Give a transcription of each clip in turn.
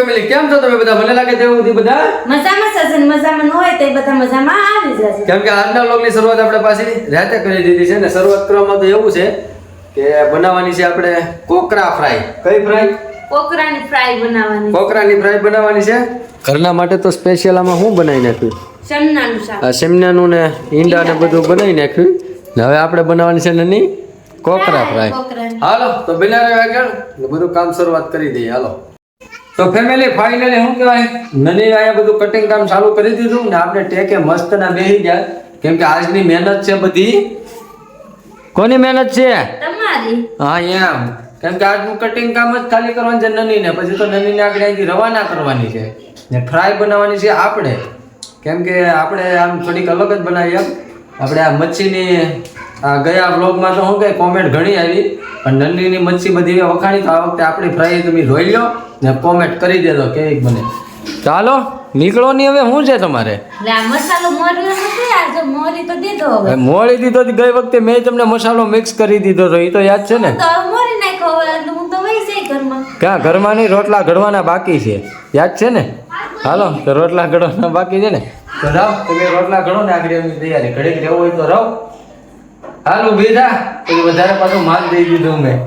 Family કેમ છો તમે બધા? મને લાગે તેવું સુધી બધા. મજામાં અને મજામાં ન હોય તે બધા મજામાં આવી જશે કેમ કે આજના વ્લોગની શરૂઆત આપણે પાછી રાતે કરી દીધી છે ને શરૂઆત કરવામાં તો એવું છે કે બનાવવાની છે આપણે કોકરા ફ્રાય. કઈ ફ્રાય? કોકરાની ફ્રાય બનાવવાની. કોકરાની ફ્રાય બનાવવાની છે. ઘરના માટે તો સ્પેશિયલ આમાં હું બનાવી નાખ્યું? સેમનાનું શાક. સેમનાનું ને ઈંડા ને બધું બનાવી નાખ્યું. ને હવે આપણે બનાવવાની છે નની કોકરા ફ્રાય. હાલો તો બિના આગળ બધું કામ શરૂઆત કરી દઈએ. હાલો. તો ફેમિલી ફાઇનલી શું કહેવાય? નની અહીંયા બધું કટિંગ કામ ચાલુ કરી દીધું ને આપણે ટેકે મસ્ત ના બેસી ગયા. કેમ કે આજની મહેનત છે બધી. કોની મહેનત છે? તમારી. હા એમ. કેમ કે આજનું કટિંગ કામ જ ખાલી કરવાનું છે નની ને પછી તો નની ને આગળ અહીંથી રવાના કરવાની છે. ને ફ્રાય બનાવવાની છે આપણે. કેમ કે આપણે આમ થોડીક અલગ જ બનાવીએ એમ. આપણે આ મચ્છીની ગયા બ્લોગમાં તો શું કે કોમેન્ટ ઘણી આવી પણ નંદીની મચ્છી બધી વખાણી તો આ વખતે આપણી ફ્રાઈ તમે જોઈ લો ને કોમેન્ટ કરી દેજો કેવી બને. ચાલો નીકળો નહીં હવે શું છે તમારે? દીધો મોડી દીધો ગઈ વખતે મેં તમને મસાલો મિક્સ કરી દીધો તો એ તો યાદ છે ને? ક્યાં ઘરમાં. નહીં રોટલા ઘડવાના બાકી છે? યાદ છે ને? હાલો તો રોટલા ઘડવાના બાકી છે ને? તો રાવ તમે રોટલા ઘડો ને આગળ એમની તૈયારી. ઘડીક રહેવું હોય તો રાવ હાલો ઊભી થા વધારે પાછું માલ દઈ દીધું મેં.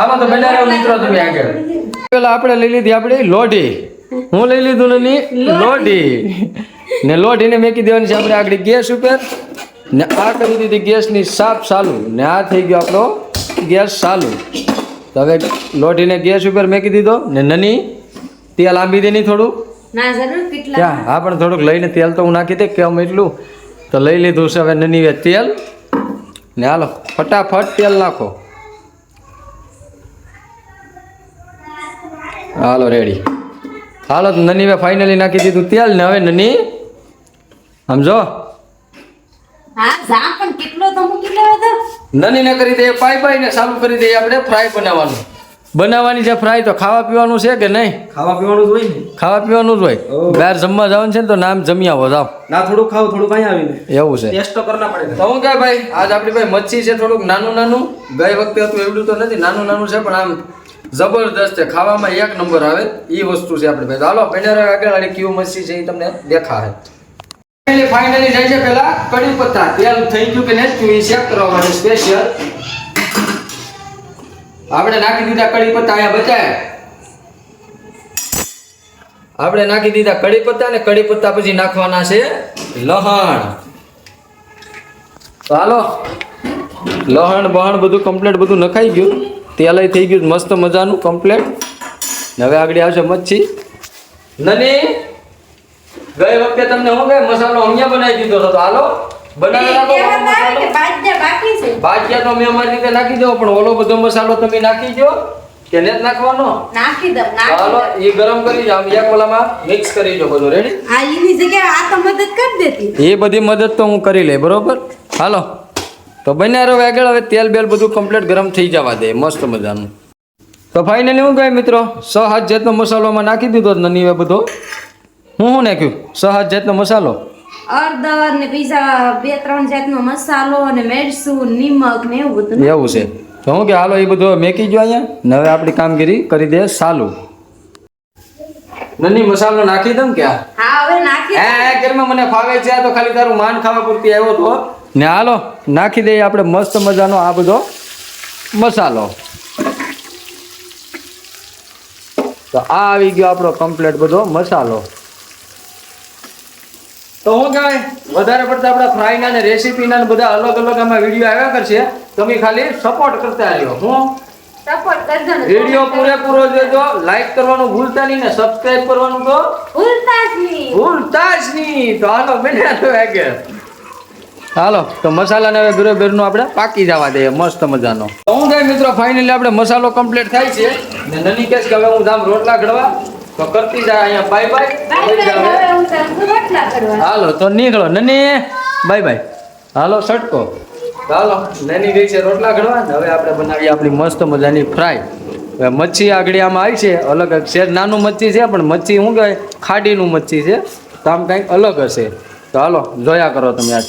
આમાં તો બધા મિત્રો તમે આગળ. પેલા આપણે લઈ લીધી આપણી લોઢી. હું લઈ લીધું ને લોઢી. ને લોઢીને મેકી દેવાની છે આપણે આગળ ગેસ ઉપર. ને આ કરી દીધી ગેસની સાફ ચાલુ. ને આ થઈ ગયો આપણો ગેસ ચાલુ. તો હવે લોઢીને ગેસ ઉપર મેકી દીધો. ને નની તેલ આંબી દે નહીં થોડું હા પણ થોડુંક લઈને તેલ તો હું નાખી દે કેમ એટલું? તો લઈ લીધું છે હવે નની તેલ. ને હાલો ફટાફટ તેલ નાખો. હાલો રેડી હાલો નની મેં ફાઇનલી નાખી દીધું તેલ ને હવે નની સમજો? નની ને કરી દઈએ પાઈ પાઈ ને ચાલુ કરી દઈએ આપણે ફ્રાય બનાવવાનું. બનાવવાની છે ફ્રાય તો ખાવા પીવાનું છે કે નહીં? ખાવા પીવાનું જ હોય ને. ખાવા પીવાનું જ હોય. બહાર જમવા જવાનું છે ને તો નામ જમી આવો જાવ ના થોડું ખાવ થોડું કઈ આવીને. એવું છે. ટેસ્ટ તો કરના પડે. તો હું કહે ભાઈ આજ આપણી ભાઈ મચ્છી છે થોડુંક નાનું નાનું. ગઈ વખતે હતું એવડું તો નથી નાનું નાનું છે પણ આમ જબરદસ્ત છે. ખાવામાં એક નંબર આવે એ વસ્તુ છે આપણી ભાઈ ચાલો પેલા આગળ આડી કેવું મચ્છી છે એ તમને દેખાય ફાઇનલી જાય છે પેલા કડી પત્તા. તેલ થઈ ગયું કે નહીં ચેક કરવા માટે સ્પેશિયલ આપણે નાખી દીધા કડી પત્તા, અહીંયા બચાય આપણે નાખી દીધા કડી પત્તા ને કડી પત્તા પછી નાખવાના છે લહણ. તો હાલો. લહણ, બહણ બધું કમ્પ્લેટ બધું નખાઈ ગયું. તેલાય થઈ ગયું મસ્ત મજાનું કમ્પ્લેટ હવે આગળ આવશે મચ્છી. નની, ગઈ વખતે તમને હું કઈ મસાલો અહીંયા બનાવી દીધો હતો. હાલો. બાજ્યા છે. તો અમે અમારી રીતે નાખી દો પણ ઓલો બધો મસાલો તમે નાખી દો કે ને જ નાખવાનો? નાખી એ ગરમ કરી જાવ એક ઓલામાં મિક્સ કરી દો બધું રેડી આ એની જગ્યાએ આ તો મદદ કરી દેતી. એ બધી મદદ તો હું કરી લઈ બરોબર? હાલો. તો બન્યા રહો આગળ હવે તેલ બેલ બધું કમ્પ્લીટ ગરમ થઈ જવા દે મસ્ત મજાનું. તો ફાઇનલી હું કહે મિત્રો સ હાથ જેટલો મસાલોમાં નાખી દીધો નની બધો. હું શું નાખ્યું? સ હાથ જેટલો મસાલો. હળદર ને બીજા બે ત્રણ જાતનો મસાલો અને મેરસું નિમક ને એવું બધું. એવું છે. તો હું કે હાલો એ બધું મેકી ગયો અહીંયા. ને હવે આપણી કામગીરી કરી દે ચાલુ નની મસાલો નાખી દઉં કે હા હવે નાખી હે હે ઘરમાં મને ફાવે છે તો ખાલી તારું માન ખાવા પૂરતી આવ્યો તો. ને હાલો નાખી દઈએ આપણે મસ્ત મજાનો આ બધો મસાલો. તો આ આવી ગયો આપણો કમ્પ્લીટ બધો મસાલો. તો હું કહેવાય વધારે પડતા આપણા ફ્રાયના ને રેસીપીના ને બધા અલગ અલગ આમાં વીડિયો આવ્યા કરશે. તમે ખાલી સપોર્ટ કરતા રહ્યો હું વીડિયો પૂરેપૂરો જોજો લાઈક કરવાનું ભૂલતા નહીં ને સબસ્ક્રાઇબ કરવાનું તો ભૂલતા જ નહીં. ભૂલતા જ નહીં. તો હાલો બને વાગે હાલો તો મસાલાને હવે બરોબરનો આપણે પાકી જવા દઈએ મસ્ત મજાનો. હું કઈ મિત્રો ફાઇનલી આપણે મસાલો કમ્પ્લીટ થાય છે. ને નની કહેશ કે હવે હું જામ રોટલા ઘડવા તો કરતી જાય અહીંયા. બાય બાય હાલો તો નીકળો. નની બાય બાય હાલો સટકો. હાલો નની ગઈ છે રોટલા ઘડવા. હવે આપણે બનાવીએ આપણી મસ્ત મજાની ફ્રાય હવે મચ્છી આગળિયામાં આવી છે. અલગ શેર નાનું મચ્છી છે પણ મચ્છી શું કહેવાય? ખાડીનું મચ્છી છે. તો આમ કંઈક અલગ હશે. તો હાલો જોયા કરો તમે આજ.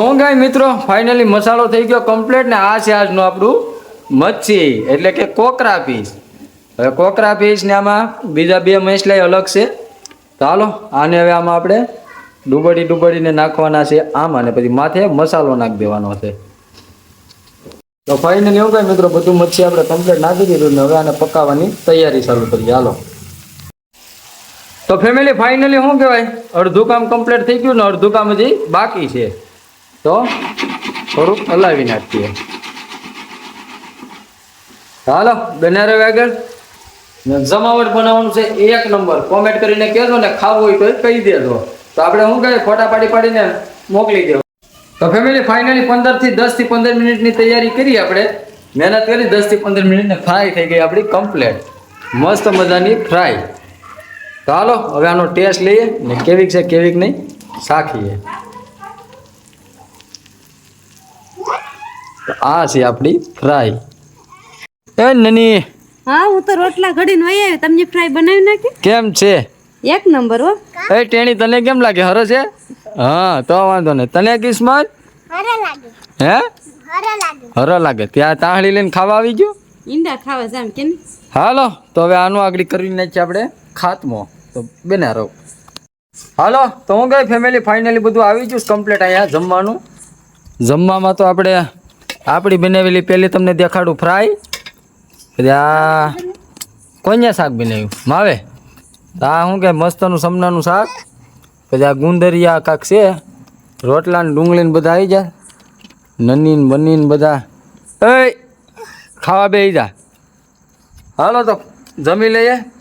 હું કાંઈ મિત્રો? ફાઇનલી મસાલો થઈ ગયો કમ્પ્લીટ ને આ છે આજનું આપણું મચ્છી. એટલે કે કોકરા પીસ. હવે કોકરા પીસ ને આમાં બીજા બે મસલા અલગ છે. તો હાલો, આને હવે આમાં આપણે ડુબડી ડુબડીને નાખવાના છે આમાં અને પછી માથે મસાલો નાખી દેવાનો છે. તો ફાઇનલી એવું કઈ મિત્રો બધું મચ્છી આપણે કમ્પ્લીટ નાખી દીધું ને હવે આને પકાવવાની તૈયારી ચાલુ કરીએ. હાલો. તો ફેમિલી ફાઇનલી શું કહેવાય? અડધું કામ કમ્પ્લીટ થઈ ગયું ને અડધું કામ હજી બાકી છે. તો થોડુંક હલાવી નાખીએ. હાલો, બને રહે આગળ. જમાવટ બનાવવાનું છે એક નંબર. કોમેન્ટ કરીને કહેજો ને ખાવું હોય તો કહી દેજો. તો આપણે શું કહીએ ફોટા પાડી પાડીને મોકલી દેવું. તો ફેમિલી ફાઇનલી પંદરથી દસથી પંદર મિનિટની તૈયારી કરી આપણે. મહેનત કરી દસથી પંદર મિનિટને ફ્રાય થઈ ગઈ આપણી કમ્પ્લેટ મસ્ત મજાની ફ્રાય. તો હાલો, હવે આનો ટેસ્ટ લઈએ ને કેવીક છે, કેવીક નહીં, સાખીએ. આ છે આપણી ફ્રાય. એ નની હા હું તો રોટલા ઘડીને વહી આવી. તમને ફ્રાય બનાવી નાખી? કેમ છે? એક નંબર હો. એ ટેણી તને કેમ લાગે? હરો છે? હા તો વાંધો નહીં. તને કિસ્મત? હે? હરો લાગે. ત્યાં તાહળી લઈને ખાવા આવી ગયો? ઈંડા ખાવા જામ કેમ હાલો તો હવે આનું આગળ કરી નાખીએ આપણે ખાતમો. તો બેના રહો હાલો તો હું ગઈ ફેમિલી ફાઇનલી બધું આવી ગયું કમ્પ્લીટ અહીંયા જમવાનું? જમવામાં તો આપણે આપણી બનાવેલી પહેલી તમને દેખાડું ફ્રાય આ કોન્યા શાક બનાવ્યું? માવે? આ શું કે, મસ્તનું સમનાનું શાક? પછી આ ગુંદરિયા કાંક છે રોટલા ને ડુંગળી ને બધા આવી જા નની બનીન બની બધા એ ખાવા બે જા. હાલો તો, જમી લઈએ.